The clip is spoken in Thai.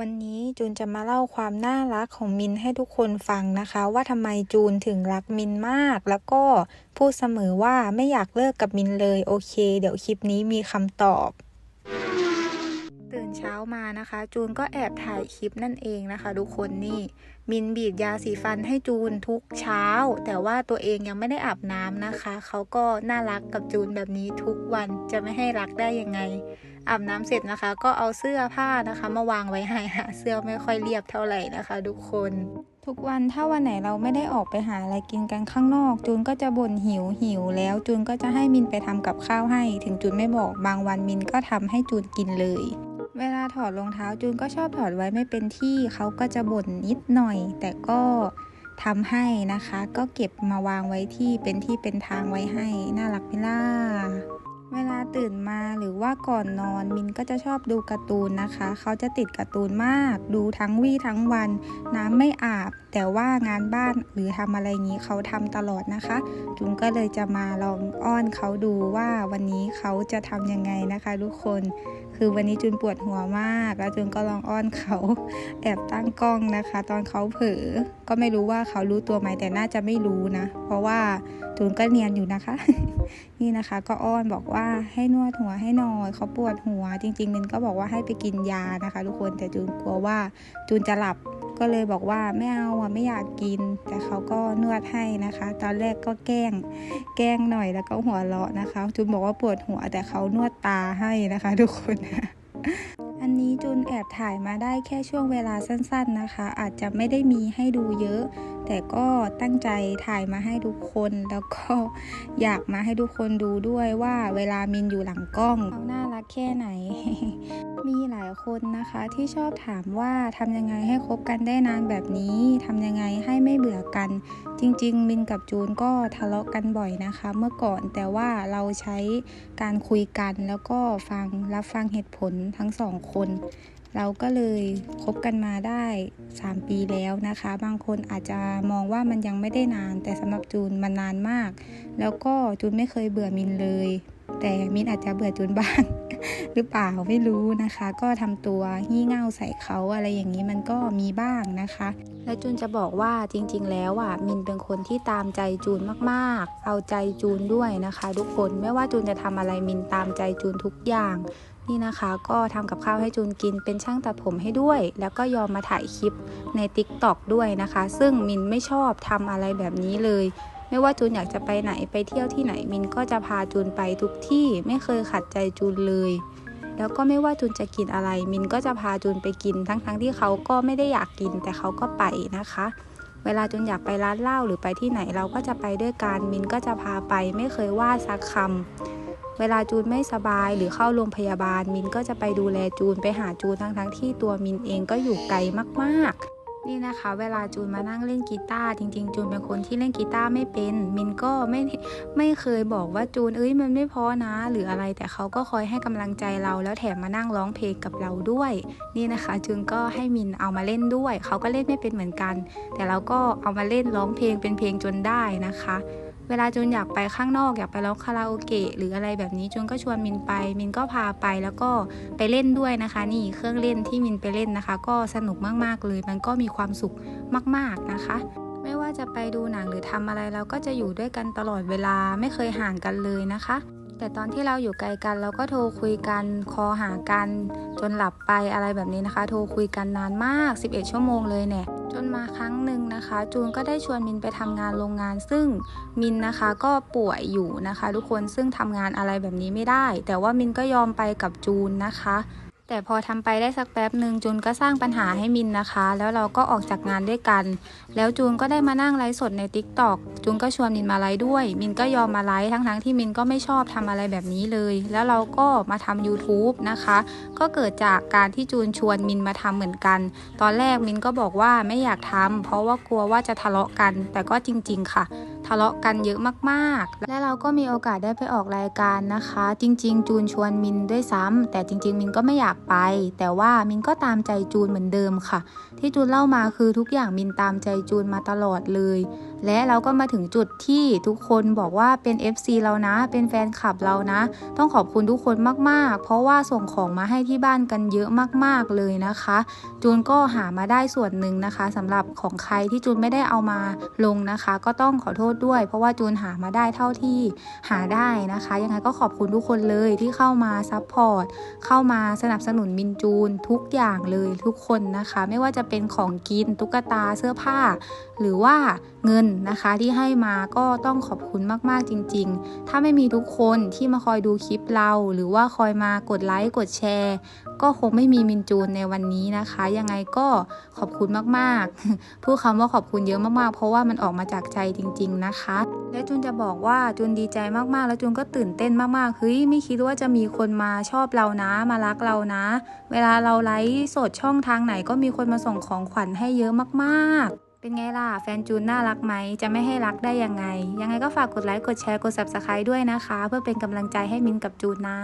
วันนี้จูนจะมาเล่าความน่ารักของมินให้ทุกคนฟังนะคะ ว่าทำไมจูนถึงรักมินมาก แล้วก็พูดเสมอว่าไม่อยากเลิกกับมินเลยโอเค เดี๋ยวคลิปนี้มีคำตอบ ตื่นเช้ามานะคะ จูนก็แอบถ่ายคลิปนั่นเองนะคะ ทุกคนนี่ มินบีบยาสีฟันให้จูนทุกเช้า แต่ว่าตัวเองยังไม่ได้อาบน้ำนะคะ เขาก็น่ารักกับจูนแบบนี้ทุกวันจะไม่ให้รักได้ยังไง อาบน้ำเสร็จนะคะ ก็เอาเสื้อผ้านะคะ มาวางไว้ให้หาเสื้อไม่ค่อยเรียบเท่าไหร่นะคะทุกคนทุกวันถ้าวันไหนเราไม่ได้ออกไปหาอะไรกินกันข้างนอก จูนก็จะบ่นหิวหิวแล้วจูนก็จะให้มินไปทำกับข้าวให้ ถึงจูนไม่บอกบางวันมินก็ทำให้จูนกินเลย เวลาถอดรองเท้าจูนก็ชอบถอดไว้ไม่เป็นที่เขาก็จะบ่นนิดหน่อย แต่ก็ทำให้นะคะ ก็เก็บมาวางไว้ที่เป็นที่เป็นทางไว้ให้ น่ารักไหมล่ะ เวลาตื่นมาหรือว่าก่อนนอนมินก็จะชอบดูการ์ตูนนะคะ เขาจะติดการ์ตูนมาก ดูทั้งวี่ทั้งวัน น้ำไม่อาบ แต่ว่างานบ้านหรือทำอะไรงี้เขาทำตลอดนะคะ จุนก็เลยจะมาลองอ้อนเขาดูว่าวันนี้เขาจะทำยังไงนะคะ ทุกคน คือวันนี้จุนปวดหัวมาก แล้วจุนก็ลองอ้อนเขาแอบตั้งกล้องนะคะ ตอนเขาเผลอก็ไม่รู้ว่าเขารู้ตัวไหมแต่น่าจะไม่รู้นะ เพราะว่าจูนก็เนียนอยู่นะคะ นี่นะคะก็อ้อนบอกว่าให้นวดหัวให้หน่อยเขาปวดหัว จริงๆมินก็บอกว่าให้ไปกินยานะคะ ทุกคนแต่จูนกลัวว่าจูนจะหลับ ก็เลยบอกว่าไม่เอาอะไม่อยากกิน แต่เขาก็นวดให้นะคะ ตอนแรกก็แกล้ง แกล้งหน่อยแล้วก็หัวเราะนะคะ จุนบอกว่าปวดหัวแต่เขานวดตาให้นะคะ ทุกคน อันนี้จูนแอบถ่ายมาได้แค่ช่วงเวลาสั้นๆนะคะ อาจจะไม่ได้มีให้ดูเยอะ แต่ก็ตั้งใจถ่ายมาให้ทุกคนแล้วก็อยากมาให้ทุกคนดูด้วยว่าเวลามินอยู่หลังกล้องเขาน่ารักแค่ไหน มีหลายคนนะคะที่ชอบถามว่าทำยังไงให้คบกันได้นานแบบนี้ทำยังไงให้ไม่เบื่อกัน จริง ๆ มินกับจูนก็ทะเลาะกันบ่อยนะคะ เมื่อก่อนแต่ว่าเราใช้การคุยกันแล้วก็ฟังรับฟังเหตุผลทั้งสองคนเราก็เลยคบกันมาได้ 3 ปีแล้วนะคะ บางคนอาจจะมองว่ามันยังไม่ได้นาน แต่สำหรับจูนมันนานมาก แล้วก็จูนไม่เคยเบื่อมินเลย แต่มินอาจจะเบื่อจูนบ้าง หรือเปล่าไม่รู้นะคะ ก็ทำตัวงี่เง่าใส่เขาอะไรอย่างนี้มันก็มีบ้างนะคะ และจูนจะบอกว่าจริง ๆ แล้วอะมินเป็นคนที่ตามใจจูนมากๆ เอาใจจูนด้วยนะคะ ทุกคนไม่ว่าจูนจะทำอะไรมินตามใจจูนทุกอย่าง นี่นะคะ ก็ทำกับข้าวให้จูนกินเป็นช่างตัดผมให้ด้วย แล้วก็ยอมมาถ่ายคลิปใน t ิ k t o k ด้วยนะคะ ซึ่งมินไม่ชอบทำอะไรแบบนี้เลย ไม่ว่าจูนอยากจะไปไหนไปเที่ยวที่ไหนมินก็จะพาจูนไปทุกที่ไม่เคยขัดใจจูนเลย แล้วก็ไม่ว่าจูนจะกินอะไร มินก็จะพาจูนไปกินทั้งๆทที่เขาก็ไม่ได้อยากกินแต่เขาก็ไปนะคะ เวลาจูนอยากไปร้านเหล้าหรือไปที่ไหนเราก็จะไปด้วยกันมินก็จะพาไปไม่เคยว่าซักคำ เวลาจูนไม่สบายหรือเข้าโรงพยาบาล มินก็จะไปดูแลจูนไปหาจูนทั้งๆทที่ตัวมินเองก็อยู่ไกลมากๆนี่นะคะเวลาจูนมานั่งเล่นกีตาร์จริง ๆ จูนเป็นคนที่เล่นกีตาร์ไม่เป็น มินก็ไม่ไม่เคยบอกว่าจูนเอ้ยมันไม่พอนะ หรืออะไรแต่เขาก็คอยให้กำลังใจเรา แล้วแถมมานั่งร้องเพลงกับเราด้วย นี่นะคะ จูนก็ให้มินเอามาเล่นด้วย เขาก็เล่นไม่เป็นเหมือนกัน แต่เราก็เอามาเล่นร้องเพลงเป็นเพลงจนได้นะคะ เวลาจูนอยากไปข้างนอกอยากไปร้องคาราโอเกะหรืออะไรแบบนี้จูนก็ชวนมินไป มินก็พาไปแล้วก็ไปเล่นด้วยนะคะ นี่เครื่องเล่นที่มินไปเล่นนะคะ ก็สนุกมากๆเลย มันก็มีความสุขมาก ๆนะคะไม่ว่าจะไปดูหนังหรือทำอะไรเราก็จะอยู่ด้วยกันตลอดเวลาไม่เคยห่างกันเลยนะคะ แต่ตอนที่เราอยู่ไกลกันเราก็โทรคุยกันคอหากันจนหลับไปอะไรแบบนี้นะคะ โทรคุยกันนานมาก 11 ชั่วโมงเลยเนี่ย จนมาครั้งหนึ่งนะคะ จูนก็ได้ชวนมินไปทำงานโรงงาน ซึ่งมินนะคะก็ป่วยอยู่นะคะ ทุกคนซึ่งทำงานอะไรแบบนี้ไม่ได้ แต่ว่ามินก็ยอมไปกับจูนนะคะ แต่พอทำไปได้สักแป๊บหนึ่งจูนก็สร้างปัญหาให้มินนะคะ แล้วเราก็ออกจากงานด้วยกัน แล้วจูนก็ได้มานั่งไลฟ์สดใน t ิ k t o k จูนก็ชวนมินมาไลฟ์ด้วย มินก็ยอมมาไลฟ์ทั้งๆที่มินก็ไม่ชอบทำอะไรแบบนี้เลย แล้วเราก็มาทำ YouTube นะคะ ก็เกิดจากการที่จูนชวนมินมาทำเหมือนกัน ตอนแรกมินก็บอกว่าไม่อยากทำเพราะว่ากลัวว่าจะทะเลาะกัน แต่ก็จริง ๆ ค่ะ ทะเลาะกันเยอะมากๆ และเราก็มีโอกาสได้ไปออกรายการนะคะ จริง ๆ จูนชวนมินด้วยซ้ำแต่จริง ๆ มินก็ไม่อยากไป แต่ว่ามินก็ตามใจจูนเหมือนเดิมค่ะ ที่จูนเล่ามาคือทุกอย่างมินตามใจจูนมาตลอดเลย และเราก็มาถึงจุดที่ทุกคนบอกว่าเป็น FC เรานะ เป็นแฟนคลับเรานะ ต้องขอบคุณทุกคนมาก ๆ เพราะว่าส่งของมาให้ที่บ้านกันเยอะมาก ๆ เลยนะคะ จูนก็หามาได้ส่วนหนึ่งนะคะสำหรับของใครที่จูนไม่ได้เอามาลงนะคะ ก็ต้องขอโทษด้วย เพราะว่าจูนหามาได้เท่าที่หาได้นะคะ ยังไงก็ขอบคุณทุกคนเลยที่เข้ามาซัพพอร์ตเข้ามาสนับสนุนมินจูนทุกอย่างเลยทุกคนนะคะ ไม่ว่าจะเป็นของกินตุ๊กตาเสื้อผ้า หรือว่า เงินนะคะที่ให้มาก็ต้องขอบคุณมากๆจริง ๆ ถ้าไม่มีทุกคนที่มาคอยดูคลิปเรา หรือว่าคอยมากดไลค์กดแชร์ ก็คงไม่มีมินจูนในวันนี้นะคะ ยังไงก็ขอบคุณมากๆพูดคำว่าขอบคุณเยอะมากๆ เพราะว่ามันออกมาจากใจจริง ๆนะคะ และจูนจะบอกว่าจูนดีใจมากๆ แล้วจูนก็ตื่นเต้นมากๆเฮ้ยไม่คิดว่าจะมีคนมาชอบเรานะ มารักเรานะ เวลาเราไลฟ์สดช่องทางไหนก็มีคนมาส่งของขวัญให้เยอะมากๆ เป็นไงล่ะ แฟนจูนน่ารักไหม จะไม่ให้รักได้ยังไง ยังไงก็ฝากกดไลค์ กดแชร์ กด subscribe ด้วยนะคะ เพื่อเป็นกำลังใจให้มินกับจูนนะ